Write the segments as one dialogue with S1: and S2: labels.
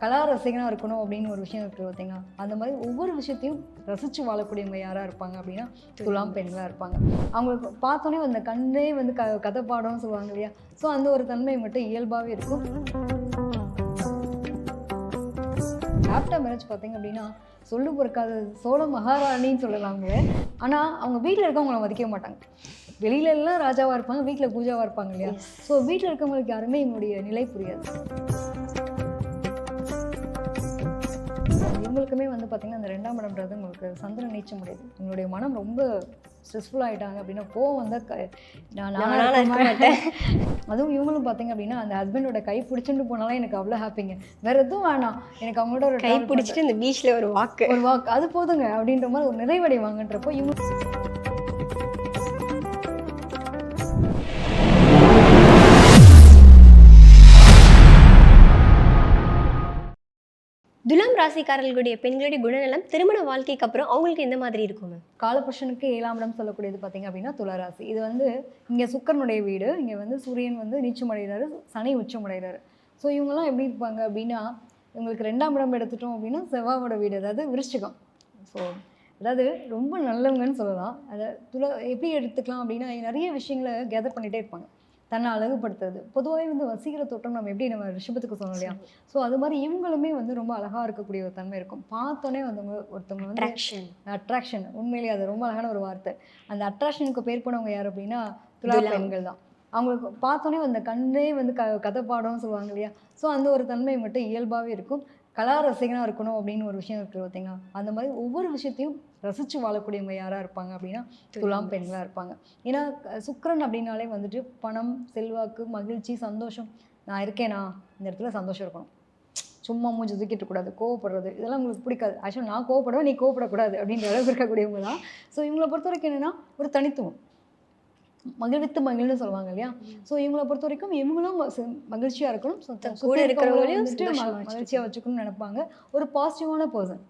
S1: கலா ரசிகனாக இருக்கணும் அப்படின்னு ஒரு விஷயம் இருக்குது பார்த்தீங்களா அந்த மாதிரி ஒவ்வொரு விஷயத்தையும் ரசித்து வாழக்கூடியவங்க யாராக இருப்பாங்க அப்படின்னா துலாம் பெண்களாக இருப்பாங்க. அவங்களுக்கு பார்த்தோன்னே அந்த கண்ணே வந்து க கதை பாடம்னு சொல்லுவாங்க இல்லையா? ஸோ அந்த ஒரு தன்மை மட்டும் இயல்பாகவே இருக்கும். ஆஃப்டர் மேரேஜ் பார்த்தீங்க அப்படின்னா சொல்லு பொறுக்காத சோழ மகாராணின்னு சொல்லலாங்க. ஆனால் அவங்க வீட்டில் இருக்கவங்கள மதிக்க மாட்டாங்க. வெளியில எல்லாம் ராஜாவாக இருப்பாங்க வீட்டில் பூஜாவாக இருப்பாங்க இல்லையா? ஸோ வீட்டில் இருக்கவங்களுக்கு யாருமே இவங்களுடைய நிலை புரியாது. இவங்களுக்குமே வந்து பார்த்தீங்கன்னா அந்த ரெண்டாம் இடம்ன்றது உங்களுக்கு சந்திரன் நீச்ச முடியாது. உங்களுடைய மனம் ரொம்ப ஸ்ட்ரெஸ்ஃபுல் ஆகிட்டாங்க அப்படின்னா கோவம் வந்தால் க நான் மாட்டேன். அதுவும் இவங்களும் பார்த்தீங்க அப்படின்னா அந்த ஹஸ்பண்டோட கை பிடிச்சிட்டு போனாலும் எனக்கு அவ்வளோ ஹாப்பிங்க வேற எதுவும் வேணாம். எனக்கு அவங்களோட ஒரு
S2: கை பிடிச்சிட்டு இந்த பீச்ல ஒரு வாக்கு
S1: ஒரு வாக்கு அது போதுங்க அப்படின்ற மாதிரி ஒரு நிறைவடைவாங்கன்றப்போ இவங்க
S2: துலாம் ராசிக்காரர்களுடைய பெண்களுடைய குணநலம் திருமண வாழ்க்கைக்கு அப்புறம் அவங்களுக்கு எந்த மாதிரி இருக்கும் மேம்?
S1: காலபுருஷனுக்கு ஏழாம் இடம் சொல்லக்கூடியது பார்த்தீங்க அப்படின்னா துளராசி இது வந்து இங்கே சுக்கரனுடைய வீடு இங்கே வந்து சூரியன் வந்து நீச்சமடைகிறாரு சனி உச்சமடைகிறாரு ஸோ இவங்கெல்லாம் எப்படி இருப்பாங்க அப்படின்னா இவங்களுக்கு ரெண்டாம் இடம் எடுத்துட்டோம் அப்படின்னா செவ்வாவோட வீடு அதாவது விருச்சிகம். ஸோ அதாவது ரொம்ப நல்லவங்கன்னு சொல்லலாம். அதை துள எப்படி எடுத்துக்கலாம் அப்படின்னா நிறைய விஷயங்களை கேதர் பண்ணிகிட்டே இருப்பாங்க. தன்னை அழகுபடுத்துறது. பொதுவாகவே வந்து வசீகர தோட்டம் நம்ம எப்படி நம்ம ரிஷபத்துக்கு சொன்னோம் இல்லையா? ஸோ அது மாதிரி இவங்களுமே வந்து ரொம்ப அழகாக இருக்கக்கூடிய ஒரு தன்மை இருக்கும். பார்த்தோன்னே வந்து ஒருத்தவங்க வந்து
S2: அட்ராக்ஷன்
S1: உண்மையிலேயே அது ரொம்ப அழகான ஒரு வார்த்தை. அந்த அட்ராக்ஷனுக்கு பேர் போனவங்க யார் அப்படின்னா துலா. பெண்கள் தான். அவங்களுக்கு பார்த்தோன்னே அந்த கண்ணே வந்து க கதை பாடம்னு சொல்லுவாங்க இல்லையா? ஸோ அந்த ஒரு தன்மை மட்டும் இயல்பாகவே இருக்கும். கலா ரசிகனாக இருக்கணும் அப்படின்னு ஒரு விஷயம் இருக்குது பார்த்தீங்களா? அந்த மாதிரி ஒவ்வொரு விஷயத்தையும் ரசித்து வாழக்கூடியவங்க யாராக இருப்பாங்க அப்படின்னா துலாம் பெண்களாக இருப்பாங்க. ஏன்னா சுக்கிரன் அப்படின்னாலே வந்துட்டு பணம் செல்வாக்கு மகிழ்ச்சி சந்தோஷம். நான் இருக்கேனா? இந்த இடத்துல சந்தோஷம் இருக்கணும். சும்மா மூஞ்சி தூக்கிட்டு கூடாது கோவப்படுறது. இதெல்லாம் உங்களுக்கு பிடிக்காது. ஆக்சுவலாக நான் கோவப்படுவேன் நீ கோவப்படக்கூடாது அப்படின்ற அளவுக்கு இருக்கக்கூடியவங்க தான். ஸோ இவங்களை பொறுத்த வரைக்கும் என்னென்னா ஒரு தனித்துவம். மகிழ்வித்து மகிழ்னு சொல்லுவாங்க இல்லையா? ஸோ இவங்களை பொறுத்த வரைக்கும் இவங்களும் மகிழ்ச்சியாக இருக்கணும்.
S2: கூட இருக்கிறவங்களையும்
S1: வந்துட்டு
S2: சந்தோஷமா
S1: ம- மகிழ்ச்சியா வச்சுக்கணும்னு நினைப்பாங்க. ஒரு பாசிட்டிவான பர்சன்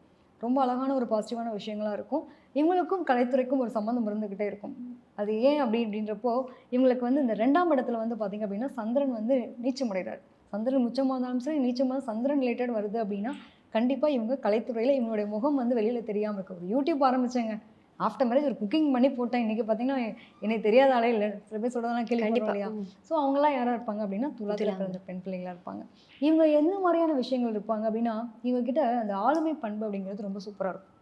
S1: ரொம்ப அழகான ஒரு பாசிட்டிவான விஷயங்களா இருக்கும். இவங்களுக்கும் கலைத்துறைக்கும் ஒரு சம்மந்தம் இருந்துக்கிட்டே இருக்கும். அது ஏன் அப்படி அப்படின்றப்போ இவங்களுக்கு வந்து இந்த ரெண்டாம் இடத்துல வந்து பார்த்தீங்க அப்படின்னா சந்திரன் வந்து நீச்சமடைகிறார் சந்திரன் உச்சமாக இருந்தாலும் சரி நீச்சமாக சந்திரன் ரிலேட்டட் வருது அப்படின்னா கண்டிப்பாக இவங்க கலைத்துறையில் இவங்களுடைய முகம் வந்து வெளியில் தெரியாமல் இருக்கு. ஒரு யூடியூப் ஆரம்பிச்சாங்க. ஆஃப்டர் மேரேஜ் ஒரு குக்கிங் பண்ணி போட்டேன். இன்றைக்கி பார்த்தீங்கன்னா எனக்கு தெரியாத ஆளே இல்லை. சில பேர் சொல்கிறதெல்லாம் கேள்வி இல்லையா. ஸோ அவங்களாம் யாராக இருப்பாங்க அப்படின்னா துலாத்தில். பிறந்த பெண் பிள்ளைங்களாக இருப்பாங்க. இவங்க என்ன மாதிரியான விஷயங்கள் இருப்பாங்க அப்படின்னா இவங்க கிட்ட அந்த ஆளுமை பண்பு அப்படிங்கிறது ரொம்ப சூப்பராக இருக்கும்.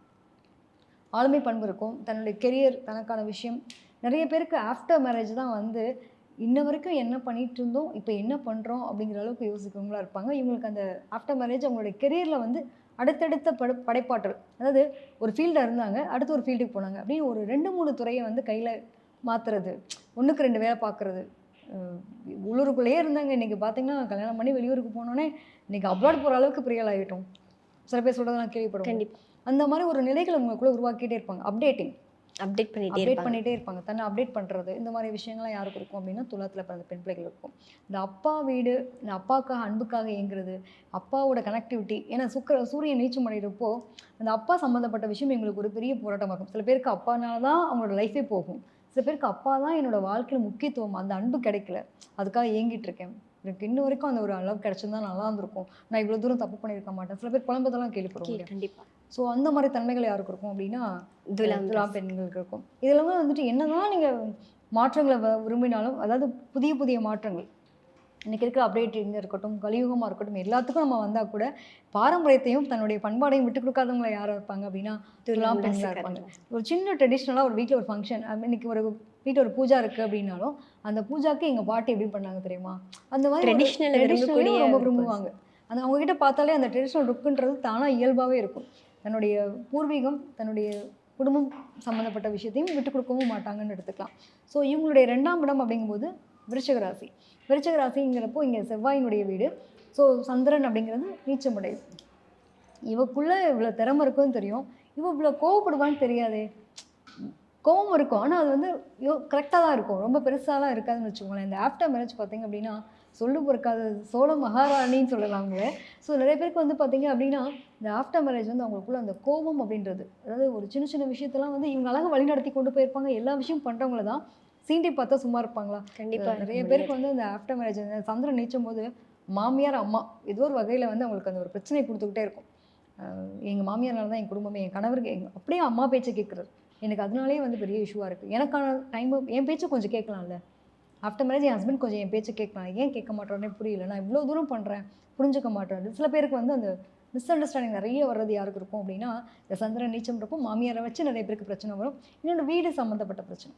S1: ஆளுமை பண்பு இருக்கும். தன்னுடைய கெரியர் தனக்கான விஷயம். நிறைய பேருக்கு ஆஃப்டர் மேரேஜ் தான் வந்து இன்ன வரைக்கும் என்ன பண்ணிட்டு இருந்தோம் இப்போ என்ன பண்ணுறோம் அப்படிங்கிற அளவுக்கு யோசிக்கிறவங்களா இருப்பாங்க. இவங்களுக்கு அந்த ஆஃப்டர் மேரேஜ் அவங்களுடைய கெரியரில் வந்து அடுத்தடுத்த பட படைப்பாற்றல். அதாவது ஒரு ஃபீல்டாக இருந்தாங்க அடுத்து ஒரு ஃபீல்டுக்கு போனாங்க. அப்படின்னு ஒரு ரெண்டு மூணு துறையை வந்து கையில் மாற்றுறது ஒன்றுக்கு ரெண்டு வேலை பார்க்குறது. உள்ளூருக்குள்ளேயே இருந்தாங்க. இன்றைக்கி பார்த்தீங்கன்னா கல்யாணம் பண்ணி வெளியூருக்கு போனோன்னே இன்றைக்கி அப்ராட் போகிற அளவுக்கு பிரியல் ஆகிட்டோம் சில பேர் சொல்கிறதெல்லாம் கேள்விப்படுவோம்.
S2: கண்டிப்பா.
S1: அந்த மாதிரி ஒரு நிலைகளை உங்களுக்குள்ள உருவாக்கிட்டே இருப்பாங்க. அப்டேட்டிங்
S2: அப்டேட் பண்ணிட்டே
S1: அப்டேட் பண்ணிட்டே இருப்பாங்க. தன்னை அப்டேட் பண்ணுறது இந்த மாதிரி விஷயங்கள்லாம் யாருக்கு இருக்கும் அப்படின்னா துலாத்தில் பிறந்த பெண் பிள்ளைகள் இருக்கும். இந்த அப்பா வீடு இந்த அப்பாவுக்காக அன்புக்காக இயங்குறது அப்பாவோட கனெக்டிவிட்டி ஏன்னா சுக்கர சூரியன் நீச்சம் அடைகிறப்போ அந்த அப்பா சம்மந்தப்பட்ட விஷயம் எங்களுக்கு ஒரு பெரிய போராட்டமாக இருக்கும் சில பேருக்கு அப்பானால தான் அவங்களோட லைஃபே போகும். சில பேருக்கு அப்பா தான் என்னோட வாழ்க்கையில் முக்கியத்துவம். அந்த அன்பு கிடைக்கல. அதுக்காக ஏங்கிட்டு இருக்கேன். எனக்கு இன்ன வரைக்கும் அந்த ஒரு அளவு கிடைச்சிருந்தா நல்லா இருந்திருக்கும். நான் இவ்வளோ தூரம் தப்பு பண்ணியிருக்க மாட்டேன். சில பேர் குழம்பதெல்லாம் கேள்விப்படுவோம்
S2: கண்டிப்பா.
S1: ஸோ அந்த மாதிரி தன்மைகள் யாருக்கு இருக்கும் அப்படின்னா
S2: துலாம்
S1: துலாம் பெண்களுக்கு இருக்கும். இதெல்லாம் வந்துட்டு என்னதான் நீங்கள் மாற்றங்களை விரும்பினாலும் அதாவது புதிய புதிய மாற்றங்கள். இன்னைக்கு இருக்கிற அப்டேட்டிங் இருக்கட்டும் கலியுகமாக இருக்கட்டும் எல்லாத்துக்கும் நம்ம வந்தால் கூட பாரம்பரியத்தையும் தன்னுடைய பண்பாடையும் விட்டு கொடுக்காதவங்க யாராக இருப்பாங்க அப்படின்னா துலாம் பெண்களாக இருப்பாங்க. ஒரு சின்ன ட்ரெடிஷ்னலாக ஒரு வீட்டில் ஒரு ஃபங்க்ஷன் இன்னைக்கு ஒரு வீட்டில் ஒரு பூஜா இருக்குது அப்படின்னாலும் அந்த பூஜாக்கு எங்கள் பாட்டி எப்படி பண்ணாங்க தெரியுமா? அந்த மாதிரி
S2: விரும்பக்கூடிய
S1: ரொம்ப விரும்புவாங்க. அந்த அவங்க கிட்ட பார்த்தாலே அந்த ட்ரெடிஷ்னல் லுக்குன்றது தானாக இயல்பாகவே இருக்கும். தன்னுடைய பூர்வீகம் தன்னுடைய குடும்பம் சம்மந்தப்பட்ட விஷயத்தையும் விட்டு கொடுக்கவும் மாட்டாங்கன்னு எடுத்துக்கலாம். ஸோ இவங்களுடைய ரெண்டாம் இடம் அப்படிங்கும்போது விருச்சகராசி விருச்சகராசிங்கிறப்போ இங்கே செவ்வாயினுடைய வீடு. ஸோ சந்திரன் அப்படிங்கிறது நீச்சமுடை இவக்குள்ளே இவ்வளோ திறமை இருக்குன்னு தெரியும். இவ இவ்வளோ கோவப்படுவான்னு தெரியாதே. கோவம் இருக்கும். ஆனால் அது வந்து கரெக்டாக தான் இருக்கும். ரொம்ப பெருசாலாம் இருக்காதுன்னு வச்சுக்கோங்களேன். இந்த ஆஃப்டர் மேரேஜ் பார்த்தீங்க அப்படின்னா சொல்லு பொறுக்காத சோழ மகாராணின்னு சொல்லலாங்க ஸோ நிறைய பேருக்கு வந்து பார்த்தீங்க அப்படின்னா இந்த ஆஃப்டர் மேரேஜ் வந்து அவங்களுக்குள்ள அந்த கோபம் அப்படின்றது. அதாவது ஒரு சின்ன சின்ன விஷயத்தெல்லாம் வந்து இவங்க அழகாக வழிநடத்தி கொண்டு போயிருப்பாங்க. எல்லா விஷயம் பண்ணுறவங்கள தான் சீண்டி பார்த்தா சும்மா இருப்பாங்களா?
S2: கண்டிப்பா
S1: நிறைய பேருக்கு வந்து இந்த ஆஃப்டர் மேரேஜ் சந்திரன் நீச்சும் போது மாமியார் அம்மா ஏதோ ஒரு வகையில் வந்து அவங்களுக்கு அந்த ஒரு பிரச்சனை கொடுத்துக்கிட்டே இருக்கும். எங்கள் மாமியார்னால தான் என் குடும்பமே என் கணவருக்கு எங்க அப்படியே அம்மா பேச்சை கேட்குறாரு எனக்கு அதனாலே வந்து பெரிய இஷ்யூவாக இருக்குது எனக்கான டைம் என் பேச்சை கொஞ்சம் கேட்கலாம்ல? ஆஃப்டர் மேரேஜ் என் ஹஸ்பண்ட் கொஞ்சம் என் பேச்சை கேட்கலாம் ஏன் கேட்க மாட்டேறேனே புரியல நான் இவ்வளோ தூரம் பண்ணுறேன் புரிஞ்சுக்க மாட்டேன். சில பேருக்கு வந்து அந்த மிஸ் அண்டர்ஸ்டாண்டிங் நிறைய வர்றது யாருக்கு இருக்கும் அப்படின்னா இந்த சந்திரன் நீச்சம்ன்றப்போ மாமியாரை வச்சு நிறைய பேருக்கு பிரச்சனை வரும். இன்னொன்று வீடு சம்மந்தப்பட்ட பிரச்சனை.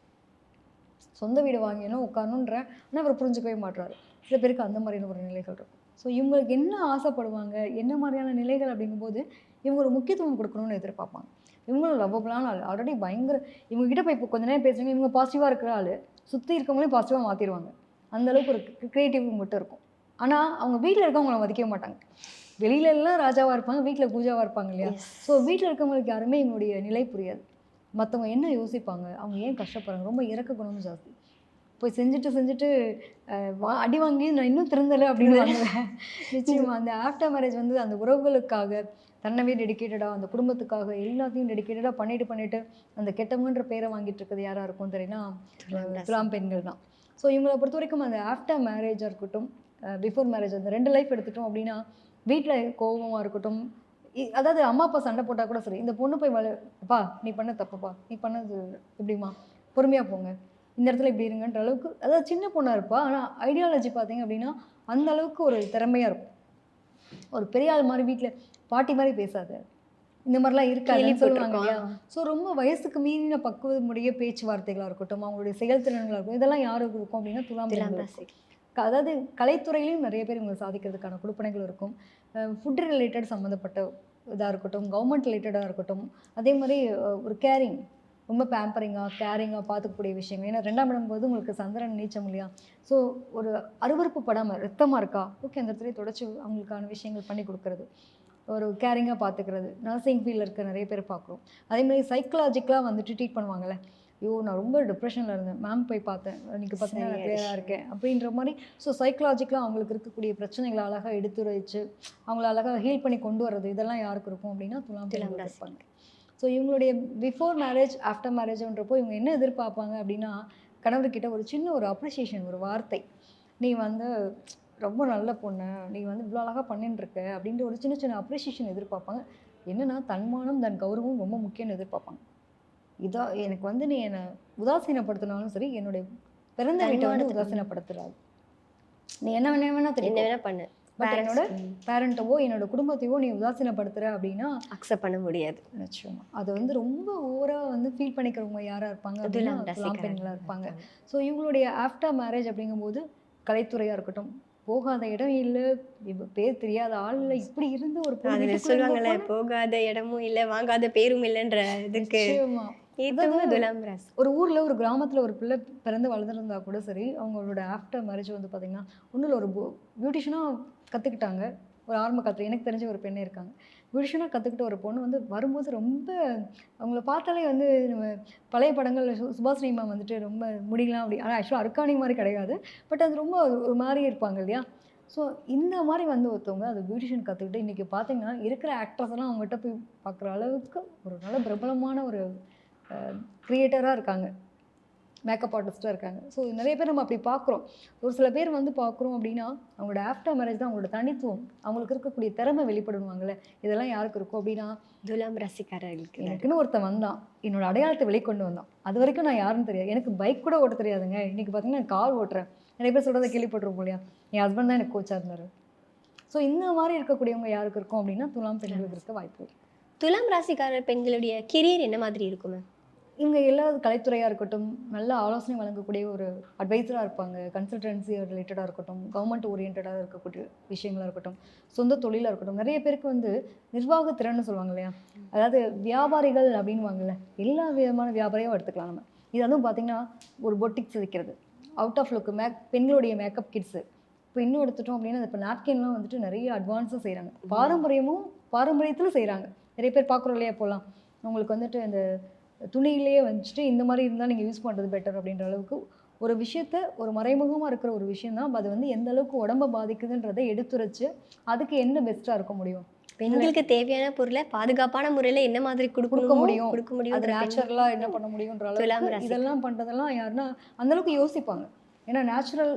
S1: சொந்த வீடு வாங்கினோம் உட்காரணுன்ற ஆனால் அவர் புரிஞ்சுக்கவே மாட்டுறாரு சில பேருக்கு அந்த மாதிரியான ஒரு நிலைகள் இருக்கும். ஸோ இவங்களுக்கு என்ன ஆசைப்படுவாங்க என்ன மாதிரியான நிலைகள் அப்படிங்கும்போது இவங்க ஒரு முக்கியத்துவம் கொடுக்கணும்னு எதிர்பார்ப்பாங்க. இவங்களும் லவ்வபுளான ஆள். ஆல்ரெடி பயங்கர இவங்க கிட்ட போய் இப்போ கொஞ்ச நேரம் பேசுறீங்க இவங்க பாசிட்டிவாக இருக்கிற ஆள். சுற்றி இருக்கவங்களையும் பாசிட்டிவாக மாற்றிடுவாங்க அந்த அளவுக்கு ஒரு க்ரியேட்டிவ் மட்டும் இருக்கும். ஆனால் அவங்க வீட்டில் இருக்கவங்கள மதிக்கவே மாட்டாங்க. வெளியில எல்லாம் ராஜாவாக இருப்பாங்க வீட்டில் பூஜாவாக இருப்பாங்க இல்லையா? ஸோ வீட்டில் இருக்கவங்களுக்கு யாருமே இவங்களுடைய நிலை புரியாது. மற்றவங்க என்ன யோசிப்பாங்க? அவங்க ஏன் கஷ்டப்படுறாங்க? ரொம்ப இறக்க குணமும் ஜாஸ்தி. போய் செஞ்சுட்டு செஞ்சுட்டு வா அடி வாங்கி நான் இன்னும் திறந்தலை அப்படின்னு வாங்குவேன் நிச்சயமா அந்த ஆஃப்டர் மேரேஜ் வந்து அந்த உறவுகளுக்காக தன்னவே டெடிக்கேட்டடாக அந்த குடும்பத்துக்காக எல்லாத்தையும் டெடிக்கேட்டடாக பண்ணிட்டு பண்ணிட்டு அந்த கெட்டவங்கன்ற பேரை வாங்கிட்டு இருக்கிறது யாராக இருக்கும் தெரியும்னா
S2: துலாம்
S1: பெண்கள் தான். ஸோ இவங்களை பொறுத்த வரைக்கும் அந்த ஆஃப்டர் மேரேஜாக இருக்கட்டும் பிஃபோர் மேரேஜ் அந்த ரெண்டு லைஃப் எடுத்துட்டோம் அப்படின்னா வீட்டில் கோபமாக இருக்கட்டும் அதாவது அம்மா அப்பா சண்டை போட்டால் கூட சரி இந்த பொண்ணு போய் வள அப்பா நீ பண்ண தப்புப்பா நீ பண்ணது எப்படிம்மா? பொறுமையாக போங்க. இந்த இடத்துல இப்படி இருங்கன்ற அளவுக்கு அதாவது சின்ன பொண்ணாக இருப்பா ஆனால் ஐடியாலஜி பார்த்தீங்க அப்படின்னா அந்த அளவுக்கு ஒரு திறமையாக இருக்கும். ஒரு பெரிய ஆள் மாதிரி வீட்டில் பாட்டி மாதிரி பேசாத. இந்த மாதிரிலாம் இருக்காதுன்னு சொல்லுவாங்க இல்லையா? ஸோ ரொம்ப வயசுக்கு மீறின பக்குவமுடைய பேச்சுவார்த்தைகளாக இருக்கட்டும் அவங்களுடைய செயல்திறன்களாக இருக்கும் இதெல்லாம் யாருக்கு இருக்கும் அப்படின்னா துலாம்
S2: ராசி.
S1: அதாவது கலைத்துறையிலையும் நிறைய பேர் இவங்க சாதிக்கிறதுக்கான கொடுப்பனைகள் இருக்கும். ஃபுட் ரிலேட்டட் சம்மந்தப்பட்ட இதாக இருக்கட்டும் கவர்மெண்ட் ரிலேட்டடாக இருக்கட்டும் அதே மாதிரி ஒரு கேரிங் ரொம்ப பேம்பரிங்காக கேரிங்காக பார்த்துக்கக்கூடிய விஷயங்கள் ஏன்னா ரெண்டாம் இடம் போது உங்களுக்கு சந்திரன் நீச்சம் இல்லையா? ஸோ ஒரு அருவருப்பு படாமல் ரத்தமாக இருக்கா? ஓகே அந்த இடத்துல தொடச்சி அவங்களுக்கான விஷயங்கள் பண்ணி கொடுக்கறது. ஒரு கேரிங்காக பார்த்துக்கிறது நர்சிங் ஃபீல்டில் இருக்க நிறைய பேர் பார்க்குறோம் அதே மாதிரி சைக்கலாஜிக்கலாக வந்துட்டு ட்ரீட் பண்ணுவாங்கல்ல. ஐயோ நான் ரொம்ப டிப்ரெஷனில் இருந்தேன். மேம் போய் பார்த்தேன். இன்னைக்கு பார்த்தீங்கன்னா நான். கிளியராக இருக்கேன். அப்படின்ற மாதிரி ஸோ சைக்கலாஜிக்கலாக அவங்களுக்கு இருக்கக்கூடிய பிரச்சனைகளை அழகாக எடுத்துரைச்சு அவங்கள அழகாக ஹீல் பண்ணி கொண்டு வர்றது இதெல்லாம் யாருக்கு இருக்கும் அப்படின்னா துலாம்
S2: துலாம்.
S1: இருப்பாங்க. ஸோ இவங்களுடைய பிஃபோர் மேரேஜ் ஆஃப்டர் மேரேஜ்ன்றப்போ இவங்க என்ன எதிர்பார்ப்பாங்க அப்படின்னா கணவர்கிட்ட ஒரு சின்ன ஒரு அப்ரிசியேஷன் ஒரு வார்த்தை. நீ வந்து ரொம்ப நல்ல பொண்ணு. நீ வந்து இவ்வளோ அழகாக பண்ணின்னு இருக்க அப்படின்ற ஒரு சின்ன சின்ன அப்ரிசியேஷன் எதிர்பார்ப்பாங்க. என்னன்னா தன்மானம் தன் கௌரவம் ரொம்ப முக்கியம்னு எதிர்பார்ப்பாங்க. இதா எனக்கு வந்து நீ என்னை உதாசீனப்படுத்தினாலும் சரி என்னுடைய பிறந்த வீட்டை வந்து உதாசீனப்படுத்துறாது. நீ என்ன வேணா வேணா
S2: என்ன வேணா பண்ணு.
S1: பட் என்னோட பேரண்ட்டவோ என்னோட குடும்பத்தையோ நீ உதாசீனப்படுத்துற அப்படின்னா
S2: அக்செப்ட் பண்ண முடியாது.
S1: நிச்சயமா. அது வந்து ரொம்ப ஓவரா வந்து ஃபீல் பண்ணிக்கிறவங்க யாரா இருப்பாங்க அப்படின்னா
S2: துலாம்
S1: துலாம்
S2: ராசிக்காரங்க
S1: பெண்களா இருப்பாங்க. ஸோ இவங்களுடைய ஆஃப்டர் மேரேஜ் அப்படிங்கும்போது கலைத்துறையா இருக்கட்டும் போகாத இடம் இல்லை பேர் தெரியாத ஆள் இல்லை இப்படி இருந்து ஒரு
S2: சொல்லுவாங்கல்ல போகாத இடமும் இல்ல வாங்காத பேரும் இல்லைன்ற இதுக்கு.
S1: ஒரு ஊர்ல ஒரு கிராமத்துல ஒரு பிள்ளை பிறந்து வளர்ந்துருந்தா கூட சரி அவங்களோட ஆஃப்டர் மேரேஜ் வந்து பாத்தீங்கன்னா ஒன்றும் இல்லை ஒரு பியூட்டிஷனாக கத்துக்கிட்டாங்க. ஒரு ஆரம்ப காலத்துல எனக்கு தெரிஞ்ச ஒரு பெண்ணே இருக்காங்க. பியூட்டிஷனாக கற்றுக்கிட்ட ஒரு பொண்ணு வந்து வரும்போது ரொம்ப அவங்கள பார்த்தாலே வந்து நம்ம பழைய படங்கள் சுபாஷ் நீமா வந்துட்டு ரொம்ப முடியலாம் அப்படி. ஆனால் ஆக்சுவலாக அருக்காணி மாதிரி கிடையாது. பட் அது ரொம்ப ஒரு மாதிரி இருப்பாங்க இல்லையா? ஸோ இந்த மாதிரி வந்து ஒருத்தவங்க அது பியூட்டிஷியன் கற்றுக்கிட்டு இன்றைக்கி பார்த்தீங்கன்னா இருக்கிற ஆக்ட்ரஸ் எல்லாம் அவங்ககிட்ட போய் பார்க்குற அளவுக்கு ஒரு நல்ல பிரபலமான ஒரு க்ரியேட்டராக இருக்காங்க. மேக்கப் ஆர்டிஸ்ட்டாக இருக்காங்க. ஸோ நிறைய பேர் நம்ம அப்படி பார்க்குறோம். ஒரு சில பேர் வந்து பார்க்குறோம் அப்படின்னா அவங்களோட ஆஃப்டர் மேரேஜ் தான் அவங்களோட தனித்துவம். அவங்களுக்கு இருக்கக்கூடிய திறமை வெளிப்படுவாங்கல்ல. இதெல்லாம் யாருக்கு இருக்கும் அப்படின்னா
S2: துலாம் ராசிக்காரர்களுக்கு
S1: எனக்குன்னு ஒருத்தன் வந்தான். என்னோட அடையாளத்தை வெளிக்கொண்டு வந்தான். அது வரைக்கும் நான் யாருன்னு தெரியாது. எனக்கு பைக் கூட ஓட்ட தெரியாதுங்க. இன்னைக்கு பார்த்தீங்கன்னா நான் கார் ஓட்டுறேன். நிறைய பேர் சொல்கிறத கேள்விப்பட்டிருப்போம் இல்லையா? என் ஹஸ்பண்ட் தான் எனக்கு கோச்சாக இருந்தார். ஸோ இந்த மாதிரி இருக்கக்கூடியவங்க யாருக்கு இருக்கும் அப்படின்னா துலாம் பெண்களுக்கு இருக்க வாய்ப்பு.
S2: துலாம் ராசிக்காரர் பெண்களுடைய கெரியர் என்ன மாதிரி இருக்குமே
S1: இவங்க எல்லா கலைத்துறையாக இருக்கட்டும் நல்ல ஆலோசனை வழங்கக்கூடிய ஒரு அட்வைசராக இருப்பாங்க. கன்சல்டன்சி ரிலேட்டடாக இருக்கட்டும் கவர்மெண்ட் ஓரியன்டாக இருக்கக்கூடிய விஷயங்களாக இருக்கட்டும் சொந்த தொழிலாக இருக்கட்டும். நிறைய பேருக்கு வந்து நிர்வாக திறன்னு சொல்லுவாங்க இல்லையா? அதாவது வியாபாரிகள் அப்படின்வாங்கல்ல எல்லா விதமான வியாபாரியும் எடுத்துக்கலாம் நம்ம. இது அதுவும் பார்த்தீங்கன்னா ஒரு பொட்டிக்ஸ் வைக்கிறது. அவுட் ஆஃப் லுக் மேக் பெண்களுடைய மேக்கப் கிட்ஸு இப்போ இன்னும் எடுத்துட்டோம் அப்படின்னா இப்போ நாப்கின்லாம் வந்துட்டு நிறைய அட்வான்ஸாக செய்கிறாங்க பாரம்பரியமும் பாரம்பரியத்தில் செய்கிறாங்க நிறைய பேர் பார்க்குறோம் இல்லையா இப்போலாம். உங்களுக்கு வந்துட்டு இந்த துணியிலேயே வந்துட்டு இந்த மாதிரி இருந்தால் நீங்கள் யூஸ் பண்ணுறது பெட்டர் அப்படின்ற அளவுக்கு ஒரு விஷயத்த ஒரு மறைமுகமாக இருக்கிற ஒரு விஷயம் தான் அது வந்து எந்த அளவுக்கு உடம்ப பாதிக்குதுன்றதை எடுத்துரைச்சு அதுக்கு என்ன பெஸ்ட்டாக இருக்க முடியும்
S2: பெண்களுக்கு தேவையான பொருளை பாதுகாப்பான முறையில என்ன மாதிரி கொடுக்க
S1: கொடுக்க
S2: முடியும். கொடுக்க
S1: அது
S2: முடியும்
S1: நேச்சுரலாக என்ன பண்ண முடியுன்ற
S2: துலாம்
S1: அளவுக்கு. இதெல்லாம் பண்ணுறதெல்லாம் யாருன்னா அந்த அளவுக்கு யோசிப்பாங்க ஏன்னா நேச்சுரல்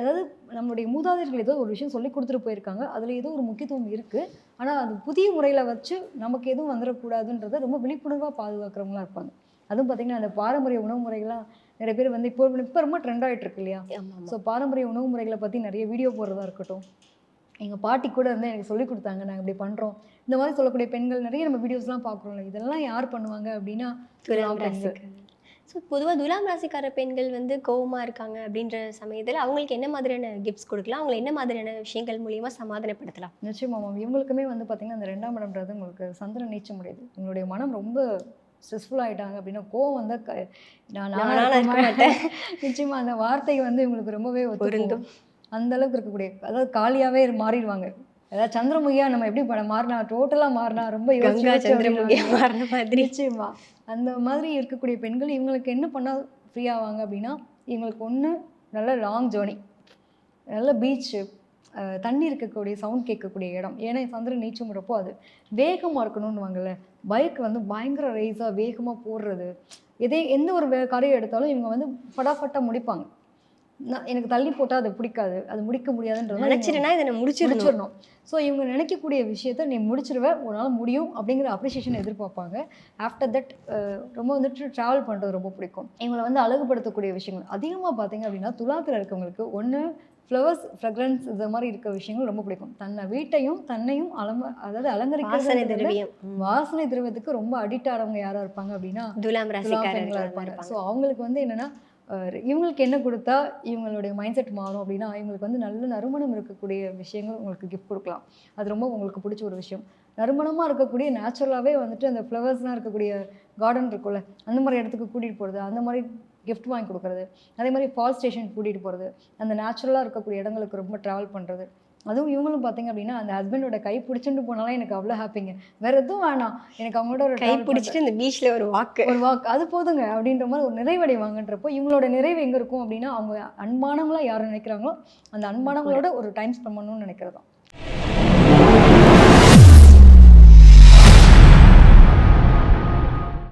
S1: அதாவது நம்மளுடைய மூதாதையர்கள் ஏதோ ஒரு விஷயம் சொல்லி கொடுத்துட்டு போயிருக்காங்க. அதில் ஏதோ ஒரு முக்கியத்துவம் இருக்குது ஆனால் அது புதிய முறையில் வச்சு நமக்கு எதுவும் வந்துடக்கூடாதுன்றதை ரொம்ப விழிப்புணர்வாக பாதுகாக்கிறவங்களா இருப்பாங்க. அதுவும் பார்த்திங்கன்னா அந்த பாரம்பரிய உணவு முறைகள்லாம் நிறைய பேர் வந்து இப்போ இப்போ ரொம்ப ட்ரெண்ட் ஆகிட்டு இருக்கு இல்லையா? ஸோ பாரம்பரிய உணவு முறைகளை பற்றி நிறைய வீடியோ போடுறதா இருக்கட்டும். எங்கள் பாட்டி கூட இருந்து எனக்கு சொல்லி கொடுத்தாங்க நாங்கள் இப்படி பண்ணுறோம் இந்த மாதிரி சொல்லக்கூடிய பெண்கள் நிறைய நம்ம வீடியோஸ்லாம் பார்க்குறோம்ல. இதெல்லாம் யார் பண்ணுவாங்க அப்படின்னா
S2: ஸோ பொதுவாக துலாம் ராசிக்கார பெண்கள் வந்து கோவமா இருக்காங்க அப்படின்ற சமயத்தில் அவங்களுக்கு என்ன மாதிரியான கிஃப்ட்ஸ் கொடுக்கலாம்? அவங்களை என்ன மாதிரியான விஷயங்கள் மூலியமா சமாதானப்படுத்தலாம்?
S1: நிச்சயமா மேம் இவங்களுக்குமே வந்து பார்த்தீங்கன்னா அந்த ரெண்டாம் இடம்ன்றது உங்களுக்கு சந்திரன் நீச்ச முடியுது உங்களுடைய மனம் ரொம்ப ஸ்ட்ரெஸ்ஃபுல் ஆயிட்டாங்க அப்படின்னா கோவம் வந்து நான்
S2: நானா
S1: நானா
S2: இருக்க
S1: இருக்க
S2: மாட்டேன்.
S1: நிச்சயமா அந்த வார்த்தை வந்து இவங்களுக்கு ரொம்பவே
S2: பொருந்தும்.
S1: அந்த அளவுக்கு இருக்கக்கூடிய அதாவது காலியாவே மாறிடுவாங்க. அதாவது சந்திரமுகியா நம்ம எப்படி பட மாறினா டோட்டலா மாறினா ரொம்ப யோசிச்சு
S2: சந்திரமுகியா. மாறின மாதிரி.
S1: நிச்சயமா. அந்த மாதிரி இருக்கக்கூடிய பெண்கள் இவங்களுக்கு என்ன பண்ணால் ஃப்ரீ ஆவாங்க அப்படின்னா இவங்களுக்கு ஒன்று நல்ல லாங் ஜேர்னி நல்ல பீச்சு தண்ணி இருக்கக்கூடிய சவுண்ட் கேட்கக்கூடிய இடம். ஏன்னா சந்திரன் நீச்சம்ன்றப்போ அது வேகமாக இருக்கணும்னு வாங்கல பைக் வந்து பயங்கர ரேஸாக வேகமாக போடுறது. எதே எந்த ஒரு காரியம் எடுத்தாலும் இவங்க வந்து ஃபடாஃபட்டாக முடிப்பாங்க. நான் எனக்கு தள்ளி போட்டால் அது பிடிக்காது. அது முடிக்க முடியாதுன்றது
S2: நினைச்சிட்டுனா இதை நான் முடிச்சிடணும்.
S1: ஸோ இவங்க நினைக்கக்கூடிய விஷயத்த நீ முடிச்சிருவ உன்னால் முடியும் அப்படிங்கிற அப்ரிசியேஷன் எதிர்பார்ப்பாங்க. ஆஃப்டர் தட் ரொம்ப வந்துட்டு ட்ராவல் பண்ணுறது ரொம்ப பிடிக்கும். இவங்களை வந்து அழகுபடுத்தக்கூடிய விஷயங்கள். அதிகமாக பார்த்தீங்க அப்படின்னா துலாத்தில் இருக்கவங்களுக்கு ஒன்று ஃப்ளவர்ஸ் ஃப்ரெக்ரன்ஸ் இந்த மாதிரி இருக்க விஷயங்கள் ரொம்ப பிடிக்கும். தன்னை வீட்டையும் தன்னையும் அலம அதாவது
S2: திரவியம்.
S1: வாசனை திரவத்துக்கு ரொம்ப அடிக்ட் ஆனவங்க யாரா இருப்பாங்க அப்படின்னா
S2: துலாம் இருப்பாங்க.
S1: ஸோ அவங்களுக்கு வந்து என்னன்னா இவங்களுக்கு என்ன கொடுத்தா இவங்களுடைய மைண்ட் செட் மாறும் அப்படின்னா இவங்களுக்கு வந்து நல்ல நறுமணம் இருக்கக்கூடிய விஷயங்கள் உங்களுக்கு கிஃப்ட் கொடுக்கலாம். அது ரொம்ப உங்களுக்கு பிடிச்ச ஒரு விஷயம். நறுமணமாக இருக்கக்கூடிய நேச்சுரலாகவே வந்துட்டு அந்த ஃப்ளவர்ஸ்லாம் இருக்கக்கூடிய கார்டன் இருக்கும்ல அந்த மாதிரி இடத்துக்கு கூட்டிகிட்டு போகிறது அந்த மாதிரி கிஃப்ட் வாங்கி கொடுக்குறது. அதே மாதிரி ஃபால் ஸ்டேஷன் கூட்டிகிட்டு போகிறது அந்த நேச்சுரலாக இருக்கக்கூடிய இடங்களுக்கு ரொம்ப ட்ராவல் பண்ணுறது அதுவும் இவங்களும் பார்த்தீங்க அப்படின்னா அந்த ஹஸ்பண்டோட கை பிடிச்சிட்டு போனாலும் எனக்கு அவ்வளோ ஹாப்பிங்க வேற எதுவும் வேணாம். எனக்கு அவங்களோட ஒரு
S2: கை. பிடிச்சிட்டு இந்த பீச்ல ஒரு வாக்கு
S1: ஒரு வாக்கு அது போதுங்க. அப்படின்ற மாதிரி ஒரு நிறைவடைவாங்கன்றப்போ இவங்களோட நிறைவு எங்கே இருக்கும் அப்படின்னா அவங்க அன்பானவங்களா யார் நினைக்கிறாங்களோ அந்த அன்பானவங்களோட ஒரு டைம் ஸ்பெண்ட் பண்ணணும்னு நினைக்கிறது